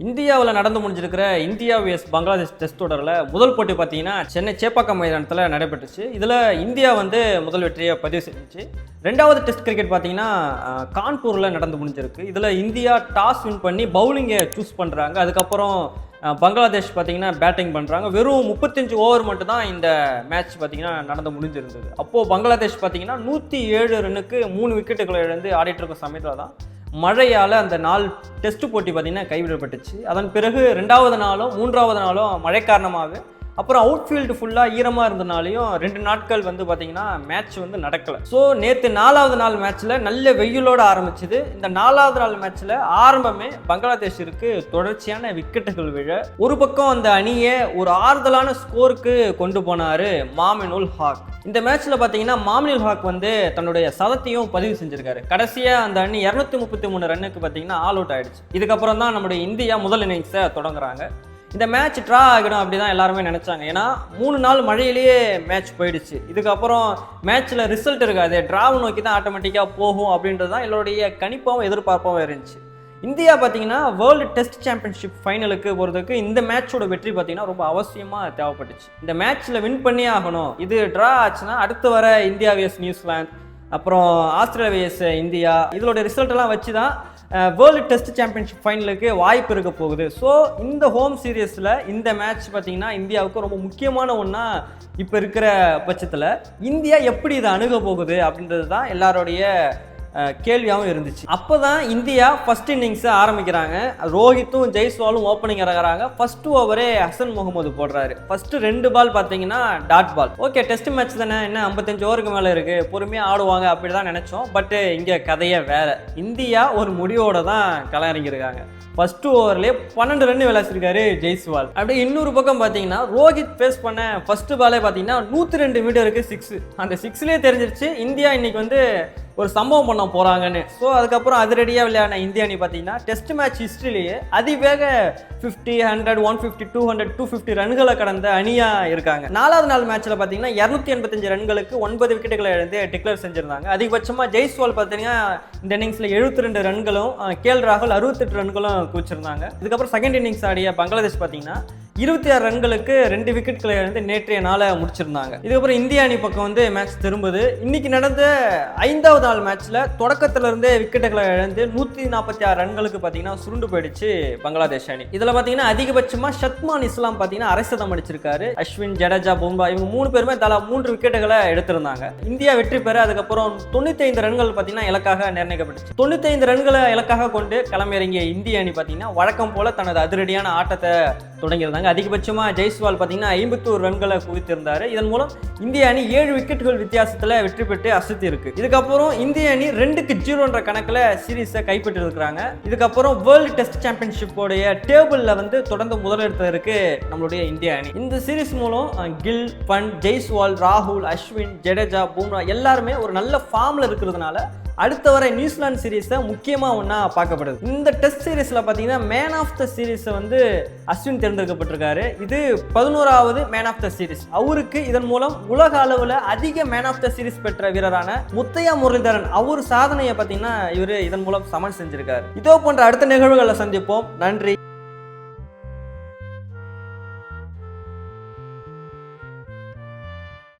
இந்தியாவில் நடந்து முடிஞ்சிருக்கிற இந்தியா விஎஸ் பங்களாதேஷ் டெஸ்ட் தொடரில் முதல் போட்டி பார்த்தீங்கன்னா சென்னை சேப்பாக்கம் மைதானத்தில் நடைபெற்றுச்சு. இதில் இந்தியா வந்து முதல் வெற்றியை பதிவு செஞ்சுச்சு ரெண்டாவது டெஸ்ட் கிரிக்கெட் பார்த்தீங்கன்னா கான்பூரில் நடந்து முடிஞ்சிருக்கு. இதில் இந்தியா டாஸ் வின் பண்ணி பவுலிங்கை சூஸ் பண்ணுறாங்க அதுக்கப்புறம் பங்களாதேஷ் பார்த்தீங்கன்னா பேட்டிங் பண்ணுறாங்க வெறும் முப்பத்தஞ்சு ஓவர் மட்டும் தான் இந்த மேட்ச் பார்த்தீங்கன்னா நடந்து முடிஞ்சிருந்தது. அப்போது பங்களாதேஷ் பார்த்தீங்கன்னா நூற்றி ஏழு ரன்னுக்கு மூணு விக்கெட்டுகளை இழந்து ஆடிட்டு இருக்க சமயத்தில் தான் மழையால் அந்த நாள் டெஸ்ட் போட்டி பார்த்தீங்கன்னா கைவிடப்பட்டுச்சு. அதன் பிறகு ரெண்டாவது நாளும் மூன்றாவது நாளும் மழை காரணமாக அப்புறம் அவுட்ஃபீல்டு ஃபுல்லாக ஈரமாக இருந்தனாலையும் ரெண்டு நாட்கள் வந்து பார்த்தீங்கன்னா மேட்ச் வந்து நடக்கலை. ஸோ நேற்று நாலாவது நாள் மேட்ச்சில் நல்ல வெயிலோட ஆரம்பிச்சுது. இந்த நாலாவது நாள் மேட்ச்சில் ஆரம்பமே பங்களாதேஷிற்கு தொடர்ச்சியான விக்கெட்டுகள் விழ ஒரு பக்கம் அந்த அணியை ஒரு ஆறுதலான ஸ்கோருக்கு கொண்டு போனார் மாமினுல் ஹாக். இந்த மேட்ச்ல பார்த்தீங்கன்னா மாமினில் ஹாக் வந்து தன்னுடைய சதத்தையும் பதிவு செஞ்சிருக்காரு. கடைசியா அந்த அணி இரநூத்தி முப்பத்தி மூணு ரன்னுக்கு பார்த்தீங்கன்னா ஆல் அவுட் ஆயிடுச்சு. இதுக்கப்புறம் தான் நம்முடைய இந்தியா முதல் இன்னிங்ஸை தொடங்குறாங்க. இந்த மேட்ச் ட்ரா ஆகிடும் அப்படி தான் எல்லாருமே நினைச்சாங்க. ஏன்னா மூணு நாள் மழையிலேயே மேட்ச் போயிடுச்சு. இதுக்கப்புறம் மேட்ச்ல ரிசல்ட் இருக்காது. ட்ராவை நோக்கி தான் ஆட்டோமேட்டிக்காக போகும் அப்படின்றது தான் எல்லோருடைய கணிப்பாகவும் எதிர்பார்ப்பாகவும் இருந்துச்சு. இந்தியா பார்த்தீங்கன்னா வேர்ல்டு டெஸ்ட் சாம்பியன்ஷிப் ஃபைனலுக்கு போகிறதுக்கு இந்த மேட்சோட வெற்றி பார்த்தீங்கன்னா ரொம்ப அவசியமாக தேவைப்பட்டுச்சு. இந்த மேட்ச்சில் வின் பண்ணியே ஆகணும். இது ட்ரா ஆச்சுன்னா அடுத்து வர இந்தியா விஎஸ் நியூசிலாந்து அப்புறம் ஆஸ்திரேலியா இந்தியா இதோட ரிசல்ட்டெல்லாம் வச்சு தான் வேர்ல்டு டெஸ்ட் சாம்பியன்ஷிப் ஃபைனலுக்கு வாய்ப்பு இருக்க போகுது. ஸோ இந்த ஹோம் சீரியஸில் இந்த மேட்ச் பார்த்தீங்கன்னா இந்தியாவுக்கு ரொம்ப முக்கியமான ஒன்றா இப்போ இருக்கிற பட்சத்தில் இந்தியா எப்படி இதை அணுக போகுது அப்படின்றது தான் எல்லாருடைய கேள்வியாகவும் இருந்துச்சு. அப்போ தான் இந்தியா ஃபர்ஸ்ட் இன்னிங்ஸை ஆரம்பிக்கிறாங்க. ரோஹித்தும் ஜெய்ஸ்வாலும் ஓப்பனிங் இறங்குறாங்க. ஃபஸ்ட்டு ஓவரே ஹசன் முகமது போடுறாரு. ஃபஸ்ட்டு ரெண்டு பால் பார்த்தீங்கன்னா dot ball okay test match தானே? என்ன ஐம்பத்தஞ்சு ஓவருக்கு மேலே இருக்குது பொறுமையாக ஆடுவாங்க அப்படி தான் நினச்சோம். பட்டு இங்கே கதையே வேறு. இந்தியா ஒரு முடிவோட தான் களம் ஃபஸ்ட்டு ஓவர்லேயே பன்னெண்டு ரன் விளையாச்சிருக்காரு ஜெய்ஸ்வால். அப்படியே இன்னொரு பக்கம் பார்த்தீங்கன்னா ரோஹித் ஃபேஸ் பண்ண ஃபஸ்ட்டு பாலே பார்த்தீங்கன்னா நூற்றி ரெண்டு மீட்டருக்கு சிக்ஸ் அந்த சிக்ஸ்லேயே தெரிஞ்சிருச்சு. இந்தியா இன்னைக்கு வந்து ஒரு சம்பவம் பண்ண போகிறாங்கன்னு ஸோ அதுக்கப்புறம் அதிரடியாக விளையாடின இந்திய அணி பார்த்தீங்கன்னா டெஸ்ட் மேட்ச் ஹிஸ்ட்ரிலேயே அதிவேக fifty hundred one fifty two hundred two fifty ரன்களை கடந்த அணியாக இருக்காங்க. நாலாவது நாள் மேட்ச்சில் பார்த்தீங்கன்னா இரநூத்தி எண்பத்தஞ்சு ரன்களுக்கு ஒன்பது விக்கெட்டுகளை இழந்து டிக்ளேர் செஞ்சுருந்தாங்க. அதிகபட்சமாக ஜெய்ஸ்வால் பார்த்தீங்கன்னா இந்த இன்னிங்ஸில் எழுபத்தி ரெண்டு ரன்களும் கேல் கேஎல் ராகுல் அறுபத்தெட்டு ரன்களும் குவிச்சிருந்தாங்க. இதுக்கப்புறம் செகண்ட் இன்னிங்ஸ் ஆடிய பங்களாதேஷ் பார்த்தீங்கன்னா இருபத்தி ஆறு ரன்களுக்கு ரெண்டு விக்கெட்களை இழந்து நேற்றைய நாளை முடிச்சிருந்தாங்க. இதுக்கப்புறம் இந்திய அணி பக்கம் வந்து மேட்ச் திரும்புது. இன்னைக்கு நடந்த ஐந்தாவது நாள் மேட்ச்ல தொடக்கத்துல இருந்தே விக்கெட்டுகளை இழந்து நூத்தி நாற்பத்தி ஆறு ரன்களுக்கு பாத்தீங்கன்னா சுருண்டு போயிடுச்சு பங்களாதேஷ் அணி. இதுல பாத்தீங்கன்னா அதிகபட்சமா ஷத்மான் இஸ்லாம் பாத்தீங்கன்னா அரசதம் அடிச்சிருக்காரு. அஸ்வின் ஜடேஜா பும்பா இவங்க மூணு பேருமே தலா மூன்று விக்கெட்டுகளை எடுத்திருந்தாங்க. இந்தியா வெற்றி பெற அதுக்கப்புறம் தொண்ணூத்தி ஐந்து ரன்கள் பாத்தீங்கன்னா இலக்காக நிர்ணயிக்கப்பட்டுச்சு. தொண்ணூத்தி ஐந்து ரன்களை இலக்காக கொண்டு களமிறங்கிய இந்திய அணி பாத்தீங்கன்னா வழக்கம் போல தனது அதிரடியான ஆட்டத்தை தொடங்கியிருந்தாங்க அதிகபட்சமாக ஜெய்ஸ்வால் பார்த்தீங்கன்னா ஐம்பத்தோரு ரன்களை குவித்திருந்தார். இதன் மூலம் இந்திய அணி ஏழு விக்கெட்டுகள் வித்தியாசத்தில் வெற்றி பெற்று அசத்தி இருக்கு. இதுக்கப்புறம் இந்திய அணி ரெண்டுக்கு ஜீரோன்ற கணக்கில் சீரீஸை கைப்பற்றிருக்கிறாங்க. இதுக்கப்புறம் வேர்ல்டு டெஸ்ட் சாம்பியன்ஷிப்போடைய டேபிளில் வந்து தொடர்ந்து முதலிடத்தில் நம்மளுடைய இந்திய அணி. இந்த சீரீஸ் மூலம் கில் பண்ட் ஜெய்ஸ்வால் ராகுல் அஸ்வின் ஜடேஜா பூம்ரா எல்லாருமே ஒரு நல்ல ஃபார்மில் இருக்கிறதுனால அடுத்த வர நியூசிலாந்து சீரீஸை முக்கியமாக ஒன்றா பார்க்கப்படுது. இந்த டெஸ்ட் சீரீஸில் பார்த்தீங்கன்னா மேன் ஆஃப் த சீரீஸை வந்து அஸ்வின் தேர்ந்தெடுக்கப்பட்டிருக்காரு. இது பதினோராவது மேன் ஆஃப் த சீரீஸ் அவருக்கு இதன் மூலம் உலக அளவில் அதிக மேன் ஆஃப் த சீரீஸ் பெற்ற வீரரான முத்தையா முரளிதரன் அவர் சாதனையை பார்த்தீங்கன்னா இவர் இதன் மூலம் சமன் செஞ்சிருக்காரு. இதோ போன்ற அடுத்த நிகழ்வுகளை சந்திப்போம். நன்றி.